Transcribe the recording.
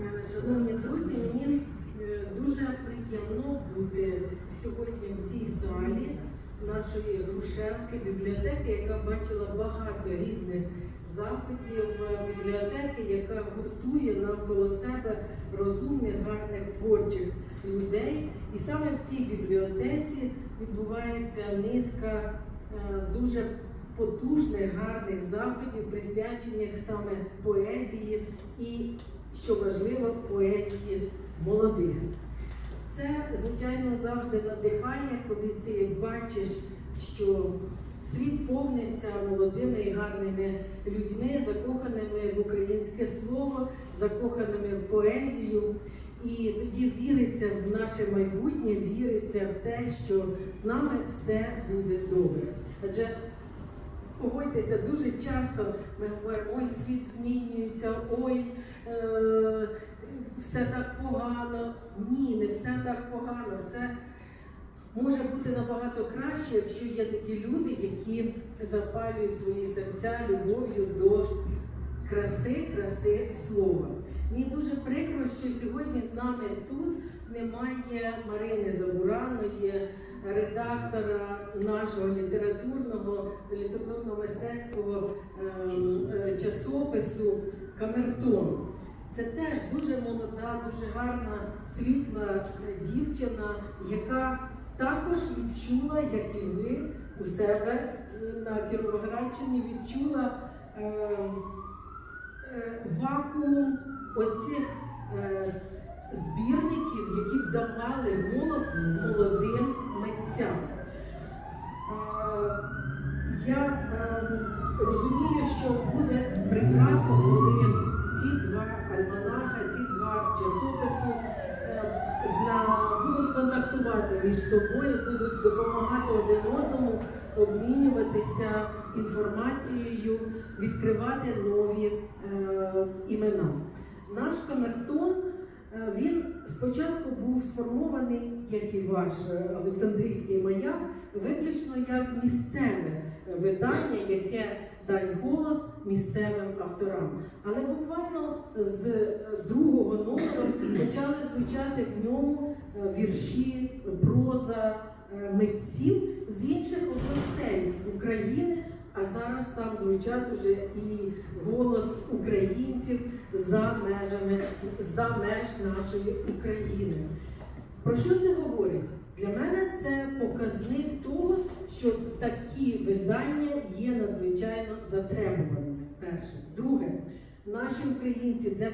Е, Шановні друзі, мені е, дуже приємно бути сьогодні в цій залі нашої Грушевки бібліотеки, яка бачила багато різних заходів, е, бібліотеки, яка гуртує навколо себе розумних, гарних творчих людей. І саме в цій бібліотеці відбувається низка дуже потужних, гарних заходів, присвячених саме поезії і, що важливо, поезії молодих. Це, звичайно, завжди надихає, коли ти бачиш, що світ повниться молодими і гарними людьми, закоханими в українське слово, закоханими в поезію. І тоді віриться в наше майбутнє, віриться в те, що з нами все буде добре. Адже Погодьтеся, дуже часто ми говоримо, ой, світ змінюється, ой, е, все так погано. Ні, не все так погано. Все може бути набагато краще, якщо є такі люди, які запалюють свої серця любов'ю до краси, краси слова. Мені дуже прикро, що сьогодні з нами тут немає Марини Забураної, редактора нашого літературного літературно-мистецького ем, е, часопису Камертон. Це теж дуже молода, дуже гарна, світла е, дівчина, яка також відчула, як і ви у себе е, на Кіровоградщині, відчула е, е, вакуум оцих е, збірників, які давали голос молодим митцям. Е, Я розумію, що буде прекрасно, коли ці два альманаха, ці два часописи е, будуть контактувати між собою, будуть допомагати один одному, обмінюватися інформацією, відкривати нові е, імена. Наш камертон він спочатку був сформований, як і ваш е, Олександрійський маяк, виключно як місцеве е, видання, яке дасть голос місцевим авторам. Але буквально з е, другого номеру почали звучати в ньому е, вірші, проза е, митців з інших областей України. А зараз там звучать уже і голос українців за межами за меж нашої України. Про що це говорить? Для мене це показник того, що такі видання є надзвичайно затребуваними. Перше, друге, наші українці, де